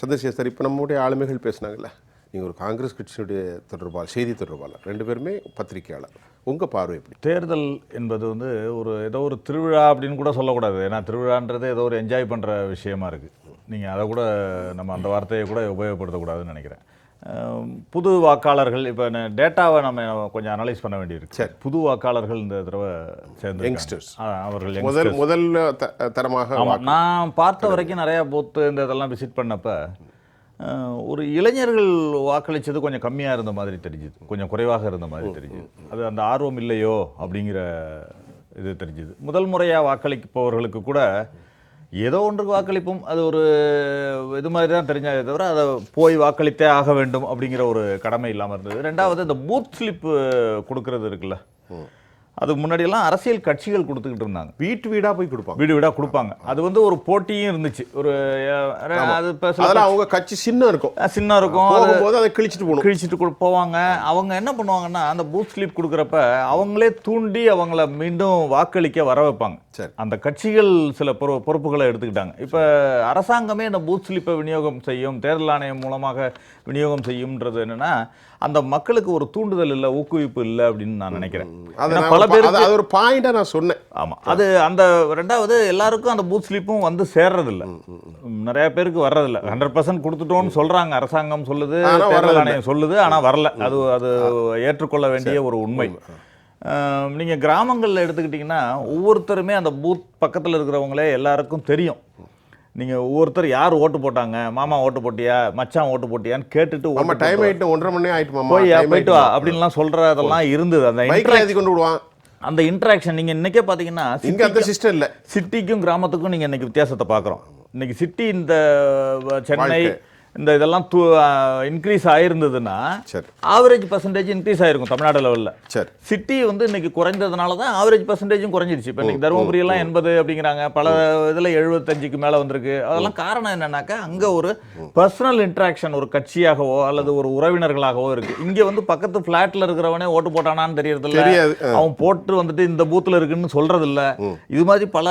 Chandrasekhar sir இப்போ நம்முடைய ஆளுமைகள் பேசுனாங்கல்ல நீங்கள் ஒரு காங்கிரஸ் கட்சியினுடைய தொடர்பாளர் செய்தி தொடர்பாளர் ரெண்டு பேருமே பத்திரிகையாளர். உங்கள் பார்வை எப்படி? தேர்தல் என்பது வந்து ஒரு ஏதோ ஒரு திருவிழா அப்படின்னு கூட சொல்லக்கூடாது. ஏன்னா திருவிழான்றது ஏதோ ஒரு என்ஜாய் பண்ணுற விஷயமா இருக்குது நீங்கள் அதை கூட நம்ம அந்த வார்த்தையை கூட உபயோகப்படுத்தக்கூடாதுன்னு நினைக்கிறேன். புது வாக்காளர்கள் இப்போ டேட்டாவை நம்ம கொஞ்சம் அனலைஸ் பண்ண வேண்டியிருக்கு. சரி. புது வாக்காளர்கள் இந்த தடவை சேர்ந்து Youngsters. அவர்கள் முதல். முதல் தரமாக நான் பார்த்த வரைக்கும் நிறையா பூத்து இந்த இதெல்லாம் விசிட் பண்ணப்ப ஒரு இளைஞர்கள் வாக்களித்தது கொஞ்சம் கம்மியாக இருந்த மாதிரி தெரிஞ்சுது. கொஞ்சம் குறைவாக இருந்த மாதிரி தெரிஞ்சுது. அது அந்த ஆர்வம் இல்லையோ அப்படிங்கிற இது தெரிஞ்சுது. முதல் முறையாக வாக்களிப்பவர்களுக்கு கூட ஏதோ ஒன்றுக்கு வாக்களிப்போம் அது ஒரு இது மாதிரி தான் தெரிஞ்சதே தவிர அதை போய் வாக்களித்தே ஆக வேண்டும் அப்படிங்கிற ஒரு கடமை இல்லாமல் இருந்தது. ரெண்டாவது இந்த பூத் ஸ்லிப்பு கொடுக்கறது இருக்குல்ல. அது முன்னாடியெல்லாம் அரசியல் கட்சிகள் கொடுத்துக்கிட்டு இருந்தாங்க. வீட்டு வீடாக போய் கொடுப்பாங்க. வீடு வீடாக கொடுப்பாங்க. அது வந்து ஒரு போட்டியும் இருந்துச்சு. ஒரு அது இப்போ சில அதில் அவங்க கட்சி சின்னம் இருக்கும். சின்ன இருக்கும். அது போகும்போது அதை கிழிச்சிட்டு போகணும். கிழிச்சிட்டு போவாங்க. அவங்க என்ன பண்ணுவாங்கன்னா அந்த பூத் ஸ்லிப் கொடுக்குறப்ப அவங்களே தூண்டி அவங்கள மீண்டும் வாக்களிக்க வர வைப்பாங்க. சரி. அந்த கட்சிகள் சில பொறு பொறுப்புகளை எடுத்துக்கிட்டாங்க. இப்போ அரசாங்கமே அந்த பூத் ஸ்லிப்பை விநியோகம் செய்யும் தேர்தல் ஆணையம் மூலமாக விநியோகம் செய்யும்ன்றது என்னன்னா அந்த மக்களுக்கு ஒரு தூண்டுதல் இல்லை ஊக்குவிப்பு இல்லை அப்படின்னு நான் நினைக்கிறேன். பல ஒரு பா- பேருக்கு அது- ஒரு பாயிண்டாக நான் சொன்னேன். ஆமா. அது அந்த ரெண்டாவது எல்லாருக்கும் அந்த பூத் ஸ்லிப்பும் வந்து சேர்றதில்ல. நிறைய பேருக்கு வர்றதில்ல. ஹண்ட்ரட் பர்சன்ட் கொடுத்துட்டோம்னு சொல்றாங்க. அரசாங்கம் சொல்லுது தேர்தல். ஆணையம் சொல்லுது ஆனா வரல. அது அது ஏற்றுக்கொள்ள வேண்டிய ஒரு உண்மை. அஹ், நீங்க கிராமங்கள்ல எடுத்துக்கிட்டிங்கன்னா ஒவ்வொருத்தருமே அந்த பூத் பக்கத்துல இருக்கிறவங்களே எல்லாருக்கும் தெரியும். நீங்க ஒவ்வொருத்தர் யார் ஓட்டு போட்டாங்க? மாமா ஓட்டு போட்டியா? மச்சான் ஓட்டு போட்டியான்னு கேட்டுட்டு நம்ம டைம் ஆயிட்டு ஒன்றரை மணி போய் time போயிட்டு வா அப்படின்லாம் சொல்றதெல்லாம் இருந்தது. அந்த ஏற்றி கொண்டு விடுவான். அந்த இன்ட்ராக்ஷன் நீங்க இன்னைக்கே பாத்தீங்கன்னா இங்க அந்த சிஸ்டம் இல்ல. சிட்டிக்கும் கிராமத்துக்கும் நீங்கள் இன்னைக்கு வித்தியாசத்தை பார்க்குறோம் இன்னைக்கு சிட்டி இந்த சென்னை. இந்த இதெல்லாம் இன்க்ரீஸ் ஆயிருந்ததுன்னா சரி. ஆவரேஜ் பர்சன்டேஜ் இன்க்ரீஸ் ஆயிருக்கும் தமிழ்நாடு லெவலில் சரி. சிட்டி வந்து இன்னைக்கு குறைந்ததுனால தான் ஆவரேஜ் பர்சன்டேஜும் குறைஞ்சிருச்சு. இப்போ இன்னைக்கு தருமபுரி எல்லாம் எண்பது அப்படிங்கிறாங்க. பல இதில் எழுபத்தஞ்சுக்கு மேலே வந்திருக்கு. அதெல்லாம் காரணம் என்னன்னாக்கா அங்கே ஒரு பர்சனல் இன்ட்ராக்ஷன் ஒரு கட்சியாகவோ அல்லது ஒரு உறவினர்களாகவோ இருக்கு. இங்கே வந்து பக்கத்து ஃப்ளாட்டில் இருக்கிறவனே ஓட்டு போட்டானான்னு தெரியறதில்ல. தெரியாது. ஆ. அவன் போட்டு வந்துட்டு இந்த பூத்தில் இருக்குன்னு சொல்றது இல்ல இது மாதிரி பல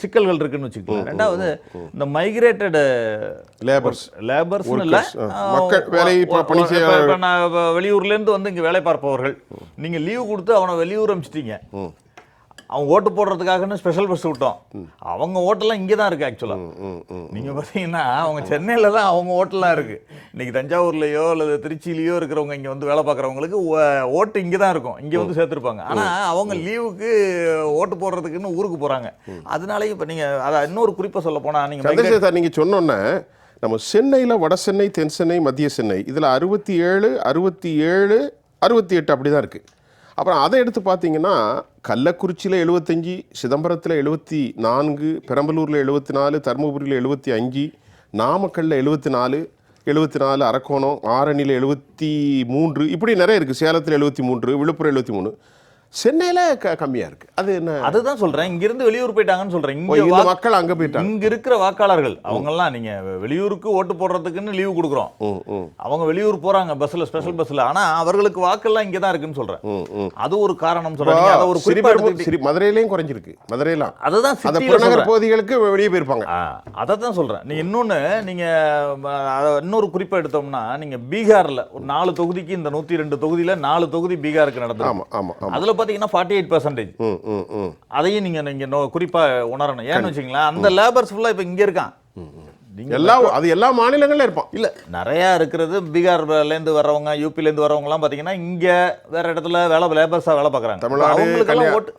சிக்கல்கள் இருக்குன்னு வச்சுக்கலாம் ரெண்டாவது இந்த மைக்ரேட்டட் லேபர்ஸ் லேபர்ஸ் இல்ல Workers, ஆ. மக்கள் வேலை ப- பணி செய்ய- இப்ப- இப்ப நான் இப்ப வெளியூர்ல இருந்து வந்து இங்க வேலை பார்ப்பவர்கள். நீங்க லீவு கொடுத்து அவனை வெளியூர் அனுப்பிச்சிட்டீங்க அவன் ஓட்டு போடுறதுக்காகன்னு ஸ்பெஷல் பஸ் விட்டோம். அவங்க ஓட்டெல்லாம் இங்கே தான் இருக்கு ஆக்சுவலா ம் ம் நீங்க பாத்தீங்கன்னா அவங்க சென்னையில தான் அவங்க ஓட்டெல்லாம் இருக்கு. இன்னைக்கு தஞ்சாவூர்லயோ அல்லது திருச்சியிலயோ இருக்கிறவங்க இங்க வந்து வேலை பார்க்குறவங்களுக்கு ஓட்டு இங்க தான் இருக்கும். இங்க வந்து சேர்த்துருப்பாங்க. ஆனா அவங்க லீவுக்கு ஓட்டு போடுறதுக்குன்னு ஊருக்கு போறாங்க. அதனாலயும் இப்ப நீங்க அத இன்னொரு குறிப்பா சொல்ல போனா நீங்க migrate- சந்திரசேகர் சார் நீங்கள் சொன்னோன்னே நம்ம சென்னையில் வட சென்னை தென் சென்னை மத்திய சென்னை இதில் அறுபத்தி ஏழு அறுபத்தி ஏழு அறுபத்தி எட்டு அப்படி தான் இருக்குது அப்புறம் அதை எடுத்து பார்த்தீங்கன்னா கள்ளக்குறிச்சியில் எழுபத்தஞ்சி சிதம்பரத்தில் எழுபத்தி நான்கு பெரம்பலூரில் எழுபத்தி நாலு தருமபுரியில் எழுபத்தி அஞ்சு நாமக்கல்லில் எழுபத்தி நாலு எழுபத்தி நாலு அரக்கோணம் ஆரணியில் எழுபத்தி மூன்று இப்படி நிறைய இருக்குது சேலத்தில் எழுபத்தி மூன்று விழுப்புரம் எழுபத்தி மூணு. சென்னையில் க கம்மியாக இருக்குது அது என்ன? அதுதான் சொல்றேன். இங்க இருந்து வெளியூர் போயிட்டாங்கன்னு சொல்றேன். இங்க மக்கள் அங்கே போயிட்டாங்க. இங்க இருக்கிற வாக்காளர்கள் அவங்கெல்லாம் நீங்க வெளியூருக்கு ஓட்டு போடுறதுக்குன்னு லீவு கொடுக்குறோம். அவங்க வெளியூர் போறாங்க பஸ்ல ஸ்பெஷல் பஸ்ல ஆனா அவர்களுக்கு வாக்கெல்லாம் இங்க தான் இருக்குன்னு ம் அது ஒரு காரணம் நீங்க அதை ஒரு குறிப்பா சிறுபெரும்பு- எடுத்துக்கிட்டீங்க. சிறு மதுரையிலையும் குறைஞ்சிருக்கு. மதுரையெல்லாம். அதுதான் அந்த புறநகர் பகுதிகளுக்கு வெளியே போயிருப்பாங்க. அதை தான் சொல்றேன். நீங்க இன்னொன்னு நீங்க ம, அத இன்னொரு குறிப்பை எடுத்தோம்னா நீங்க பீகார்ல ஒரு நாலு தொகுதிக்கு இந்த நூத்தி ரெண்டு தொகுதியில நாலு தொகுதி பீகாருக்கு நடந்தது ஆமா ஆமா ஆமா. அதுல பாத்தீங்கன்னா ஃபார்ட்டி எயிட் பர்சன்டேஜ் அதையும் நீங்க நீங்க நோ- குறிப்பா உணரணும். ஏன்னு வச்சுங்களேன் அந்த லேபர்ஸ் ஃபுல்லா இப்ப இங்க இருக்கான். எல்லா அது எல்லா மாநிலங்கள்ல இருப்பான். இல்ல நிறைய இருக்கிறது பீகார்ல இருந்து வர்றவங்க யூபில இருந்து வர்றவங்க எல்லாம் பாத்தீங்கன்னா இங்க வேற இடத்துல வேலை லேபர்ஸா வேலை பார்க்கறாங்க. அவங்களுக்கெல்லாம் ஓட்டு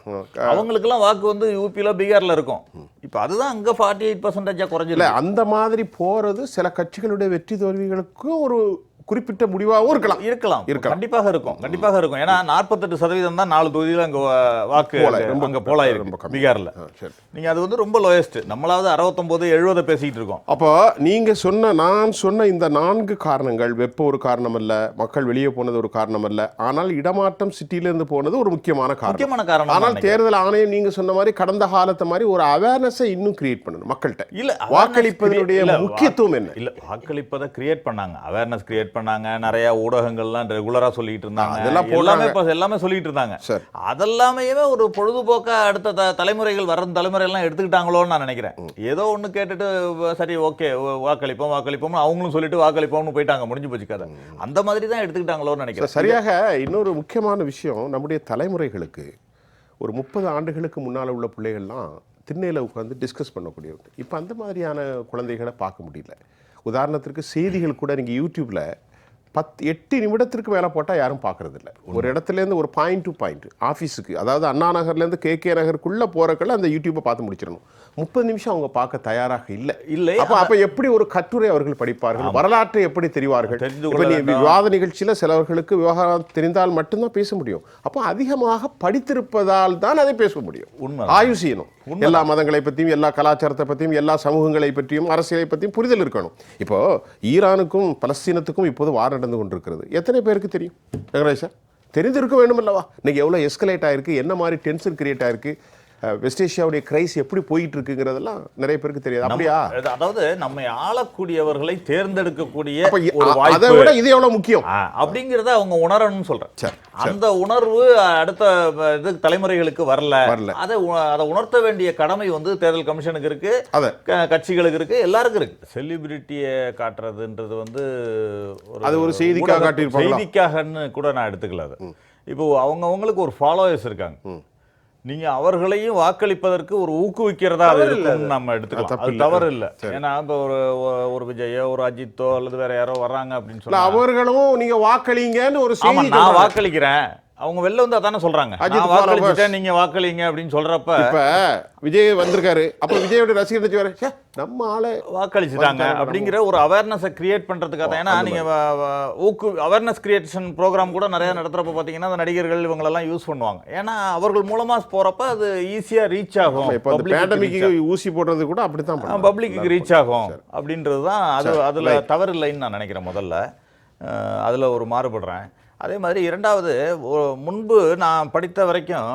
அவங்களுக்கெல்லாம் வாக்கு வந்து யூபில பீகார்ல இருக்கும். இப்ப அதுதான் அங்க ஃபார்ட்டி எயிட் பர்சன்டேஜா இல்ல குறைஞ்சிருக்கு அந்த மாதிரி போறது சில கட்சிகளுடைய வெற்றி தோல்விகளுக்கும் ஒரு குறிப்பிட்ட முடிவாகவும் இருக்கலாம். இருக்கலாம். இருக்கலாம். கண்டிப்பாக இருக்கும். கண்டிப்பாக இருக்கும். ஏன்னா நாற்பத்தெட்டு சதவீதம் தான் நாலு தொகுதியில அங்க வாக்கு போல, அங்க- ரொம்ப அங்க போலாயிருக்கு கம்மி. பீகார்ல. ஆ, சரி. நீங்க அது வந்து ரொம்ப லோயஸ்ட் நம்மளாவது அறுபத்தொன்பது எழுபதை பேசிட்டு இருக்கோம். அப்போ நீங்க சொன்ன நான் சொன்ன இந்த நான்கு காரணங்கள் வெப்பம் ஒரு காரணம் அல்ல மக்கள் வெளியே போனது ஒரு காரணம் அல்ல ஆனால் இடமாற்றம் சிட்டில இருந்து போனது ஒரு முக்கியமான காரணம். முக்கியமான காரணம் ஆனால் தேர்தல் ஆணையம் நீங்க சொன்ன மாதிரி கடந்த காலத்தை மாதிரி ஒரு அவேர்னஸை இன்னும் கிரியேட் பண்ணணும் மக்கள்கிட்ட. இல்ல வாக்களிப்பதனுடைய முக்கியத்துவம் என்ன? இல்ல வாக்களிப்பதை கிரியேட் பண்ணாங்க. அவேர்னஸ் கிரியேட் பண்ணாங்க நிறைய ஊடகங்கள்லாம் ரெகுலரா சொல்லிட்டு இருந்தாங்க. அதெல்லாம். எல்லாமே இப்ப எல்லாமே சொல்லிட்டு இருந்தாங்க. அதெல்லாமே ஒரு பொழுதுபோக்கா அடுத்த த- தலைமுறைகள் வர தலைமுறையெல்லாம் எடுத்துக்கிட்டாங்களோன்னு நான் நினைக்கிறேன். ஏதோ ஒண்ணு கேட்டுட்டு சரி ஓகே வாக்களிப்போம் வாக்களிப்போம்னு அவங்களும் சொல்லிட்டு வாக்களிப்போம்னு போயிட்டாங்க. முடிஞ்சு போச்சு கதை. அந்த மாதிரி தான் எடுத்துக்கிட்டாங்களோன்னு நினைக்கிறேன். சரியாக இன்னொரு முக்கியமான விஷயம் நம்முடைய தலைமுறைகளுக்கு ஒரு முப்பது ஆண்டுகளுக்கு முன்னால் உள்ள பிள்ளைகள்லாம் திண்ணையில் உட்காந்து டிஸ்கஸ் பண்ணக்கூடியவங்க. இப்போ அந்த மாதிரியான குழந்தைகளை பார்க்க முடியல. உதாரணத்திற்கு செய்திகள் கூட நீங்கள் யூடியூப்பில் பத் எட்டு நிமிடத்திற்கு மேலே போட்டால் யாரும் பார்க்கறதில்ல ஒரு இடத்துலேருந்து ஒரு பாயிண்ட் டு பாயிண்ட் ஆஃபீஸுக்கு அதாவது அண்ணா நகர்லேருந்து கே கே நகருக்குள்ளே போகிறக்குள்ள அந்த யூடியூப்பை பார்த்து முடிச்சிடணும். முப்பது நிமிஷம் அவங்க பார்க்க தயாராக இல்லை. இல்லை. அப்போ அப்போ எப்படி ஒரு கட்டுரை அவர்கள் படிப்பார்கள்? வரலாற்றை எப்படி தெரிவார்கள்? விவாத நிகழ்ச்சியில் சிலவர்களுக்கு விவகாரம் தெரிந்தால் மட்டும்தான் பேச முடியும். அப்போ அதிகமாக படித்திருப்பதால் தான் அதை பேச முடியும். உண்மை. ஆய்வு செய்யணும். எல்லா மதங்களை பற்றியும் எல்லா கலாச்சாரத்தை பற்றியும் எல்லா சமூகங்களை பற்றியும் அரசியலை பற்றியும் புரிதல் இருக்கணும். இப்போ ஈரானுக்கும் பலஸ்தீனத்துக்கும் இப்போது வார் நடந்து கொண்டிருக்கிறது. எத்தனை பேருக்கு தெரியும்? வெங்கடேஷா தெரிந்திருக்க வேண்டும் அல்லவா இன்றைக்கி எவ்வளோ எஸ்கலேட் ஆயிருக்கு? என்ன மாதிரி டென்ஷன் கிரியேட் ஆயிருக்கு? வெஸ்ட் ஏஷியாவுடைய கிரைஸ் எப்படி போயிட்டு இருக்குங்கிறதெல்லாம் நிறைய பேருக்கு தெரியாது. அப்படியா? அது- அதாவது நம்மை ஆளக்கூடியவர்களை தேர்ந்தெடுக்கக்கூடிய ஒரு அதை விட இது எவ்வளவு முக்கியம்? அப்படிங்கிறத அவங்க உணரணும்னு சொல்றேன். அந்த உணர்வு அடுத்த இது தலைமுறைகளுக்கு வரல. வரல. அதை அதை உணர்த்த வேண்டிய கடமை வந்து தேர்தல் கமிஷனுக்கு இருக்கு. கட்சிகளுக்கு இருக்கு. எல்லாருக்கும் இருக்கு. செலிபிரிட்டியை காட்டுறதுன்றது வந்து அது ஒரு செய்திக்காக? செய்திக்காகன்னு கூட நான் எடுத்துக்கல அது. இப்போ அவங்கவங்களுக்கு ஒரு ஃபாலோவர்ஸ் இருக்காங்க. நீங்க அவர்களையும் வாக்களிப்பதற்கு ஒரு ஊக்குவிக்கிறதா அது இருக்கும்னு நம்ம எடுத்துக்கலாம். அது. தவறு இல்ல ஏன்னா இப்போ ஒரு ஒரு- விஜயோ ஒரு அஜித்தோ அல்லது வேற யாரோ வர்றாங்க அப்படின்னு சொன்னா அவர்களும் நீங்க வாக்களிங்கன்னு ஒரு நான். வாக்களிக்கிறேன். அவங்க வெளில வந்தா தானே சொல்றாங்க. அஜித் வாக்களிச்சுட்டேன் நீங்க வாக்களிங்க அப்படின்னு சொல்றப்ப இப்ப விஜய் வந்திருக்காரு. அப்ப விஜயோட ரசிகர் "ச்சே, நம்ம ஆளு வாக்களிச்சுட்டாங்க அப்படிங்கிற ஒரு அவேர்னஸை கிரியேட் பண்றதுக்காக தான். ஏன்னா நீங்க ஊக்கு அவேர்னஸ் கிரியேஷன் ப்ரோக்ராம் கூட நிறைய நடத்துறப்ப பாத்தீங்கன்னா அந்த நடிகர்கள் இவங்களெல்லாம் யூஸ் பண்ணுவாங்க. ஏன்னா அவர்கள் மூலமா போறப்ப அது ஈஸியா ரீச் ஆகும். இப்ப அந்த பேண்டமிக்கு ஊசி போடுறது கூட அப்படித்தான். பப்ளிக்கு ரீச் ஆகும் அப்படின்றது தான். அது அதில் தவறு இல்லைன்னு நான் நினைக்கிறேன் முதல்ல. அதில் ஒரு மாறுபடுறேன். அதே மாதிரி இரண்டாவது முன்பு நான் படித்த வரைக்கும்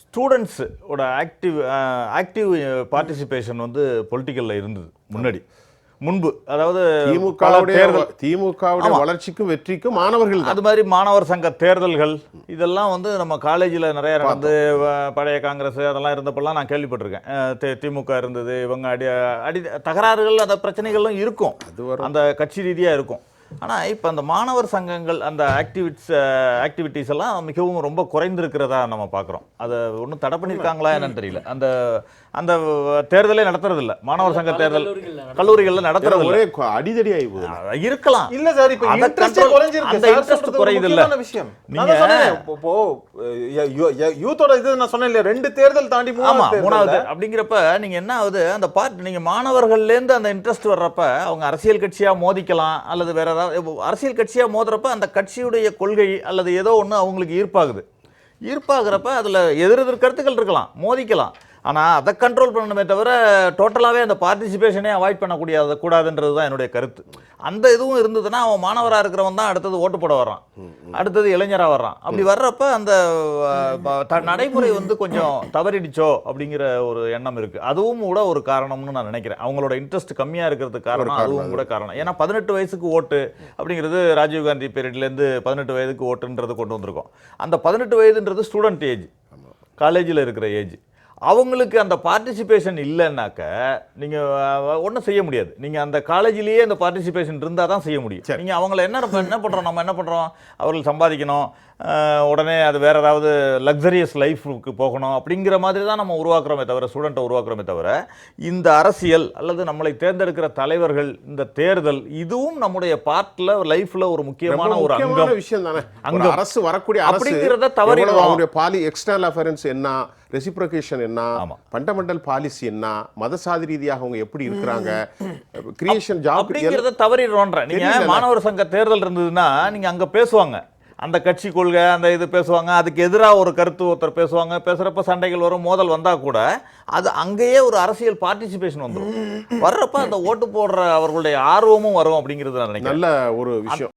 ஸ்டூடெண்ட்ஸ் ஓட ஆக்டிவ் ஆக்டிவ் பார்ட்டிசிபேஷன் வந்து பொலிட்டிக்கலில் இருந்தது முன்னாடி. முன்பு அதாவது திமுகவுடைய தேர்தல் திமுகவுடைய வளர்ச்சிக்கும் வெற்றிக்கும் மாணவர்கள் அது மாதிரி மாணவர் சங்க தேர்தல்கள் இதெல்லாம் வந்து நம்ம காலேஜில் நிறைய நடந்து பழைய காங்கிரஸ் அதெல்லாம் இருந்தப்பெல்லாம் நான் கேள்விப்பட்டிருக்கேன். திமுக இருந்தது இவங்க அடி அடி தகராறுகள் அந்த பிரச்சனைகளும் இருக்கும். அந்த கட்சி ரீதியாக இருக்கும். ஆனால் இப்போ அந்த மாணவர் சங்கங்கள் அந்த ஆக்டிவிட்ஸ் ஆக்டிவிட்டீஸ் எல்லாம் மிகவும் ரொம்ப குறைந்திருக்கிறதா நம்ம பார்க்குறோம் அதை ஒன்றும் தடை பண்ணியிருக்காங்களா என்னன்னு தெரியல. அந்த அந்த தேர்தலே நடத்துறது இல்ல மாணவர் சங்க தேர்தல் கல்லூரிகளில் நடத்துறது இல்ல. ஒரே அடிதடி ஆகி போகுது. இருக்கலாம். இல்ல சார் இப்ப அந்த இன்ட்ரெஸ்ட் குறையுது இல்ல. விஷயம். இப்போ- யூத்தோட இது நான் சொன்னேன் இல்லையா? ரெண்டு தேர்தல் தாண்டி ஆமா மூணாவது அப்படிங்கிறப்ப நீங்க என்ன ஆகுது? அந்த பார்ட் நீங்க மாணவர்கள்ல இருந்து அந்த இன்ட்ரெஸ்ட் வர்றப்ப அவங்க அரசியல் கட்சியா மோதிக்கலாம் அல்லது வேற ஏதாவது அரசியல் கட்சியா மோதுறப்ப அந்த கட்சியுடைய கொள்கை அல்லது ஏதோ ஒன்று அவங்களுக்கு ஈர்ப்பாகுது. ஈர்ப்பாகிறப்ப அதுல எதிரெதிர் கருத்துக்கள் இருக்கலாம் மோதிக்கலாம். ஆனா அதை கண்ட்ரோல் பண்ணணுமே தவிர டோட்டலாவே அந்த பார்ட்டிசிபேஷனே அவாய்ட் பண்ணக்கூடிய கூடாதுன்றது தான் என்னுடைய கருத்து. அந்த இதுவும் இருந்ததுன்னா அவன் மாணவரா இருக்கிறவன் தான் அடுத்தது ஓட்டு போட வர்றான். அடுத்தது இளைஞரா வர்றான். அப்படி வர்றப்ப அந்த நடைமுறை வந்து கொஞ்சம் தவறிடுச்சோ அப்படிங்கிற ஒரு எண்ணம் இருக்கு. அதுவும் கூட ஒரு காரணம்னு நான் நினைக்கிறேன். அவங்களோட இன்ட்ரெஸ்ட் கம்மியா இருக்கிறதுக்கு காரணம் அதுவும் கூட காரணம். ஏன்னா பதினெட்டு வயசுக்கு ஓட்டு அப்படிங்கிறது ராஜீவ்காந்தி பீரியட்லேருந்து பதினெட்டு வயதுக்கு ஓட்டுன்றது கொண்டு வந்திருக்கோம். அந்த பதினெட்டு வயதுன்றது ஸ்டூடெண்ட் ஏஜ் காலேஜில் இருக்கிற ஏஜ் அவங்களுக்கு அந்த பார்ட்டிசிபேஷன் இல்லைன்னாக்க நீங்கள் ஒன்றும் செய்ய முடியாது. நீங்கள் அந்த காலேஜிலேயே அந்த பார்ட்டிசிபேஷன் இருந்தால் தான் செய்ய முடியும். நீங்கள் அவங்கள என்ன என்ன பண்ணுறோம் நம்ம என்ன பண்ணுறோம் அவர்கள் சம்பாதிக்கணும். உடனே அது வேற ஏதாவது லக்ஸரியஸ் லைஃபுக்கு போகணும் அப்படிங்கிற மாதிரி தான் நம்ம உருவாக்குறோமே தவிர ஸ்டூடெண்ட்டை உருவாக்குறோமே தவிர இந்த அரசியல் அல்லது நம்மளை தேர்ந்தெடுக்கிற தலைவர்கள் இந்த தேர்தல் இதுவும் நம்முடைய பார்ட்டில் லைஃப்பில் ஒரு முக்கியமான ஒரு அங்கம். விஷயம் தானே ஒரு அங்கம். அரசு வரக்கூடிய அப்படிங்கிறத. எவ்வளவு அவங்களுடைய பாலி எக்ஸ்டர்னல் அஃபரன்ஸ் என்ன ரெசிப்ரோகேஷன் என்ன ஆமா. ஃபண்டமெண்டல் பாலிசி என்ன? மதசாதி ரீதியாக அவங்க எப்படி இருக்கிறாங்க? கிரியேஷன் ஜாப் அப்படிங்கிறத தவறிடுறோன்ற நீங்க தெரியல. மாணவர் சங்க தேர்தல் இருந்ததுன்னா நீங்க அங்க பேசுவாங்க. அந்த கட்சி கொள்கை அந்த இது பேசுவாங்க. அதுக்கு எதிராக ஒரு கருத்து ஒருத்தர் பேசுவாங்க. பேசுறப்ப சண்டைகள் வரும் மோதல் வந்தா கூட அது அங்கேயே ஒரு அரசியல் பார்ட்டிசிபேஷன் வந்துடும் வர்றப்ப அந்த ஓட்டு போடுற அவர்களுடைய ஆர்வமும் வரும் அப்படிங்கிறது நான் நினைக்கிறேன். நல்ல ஒரு விஷயம்.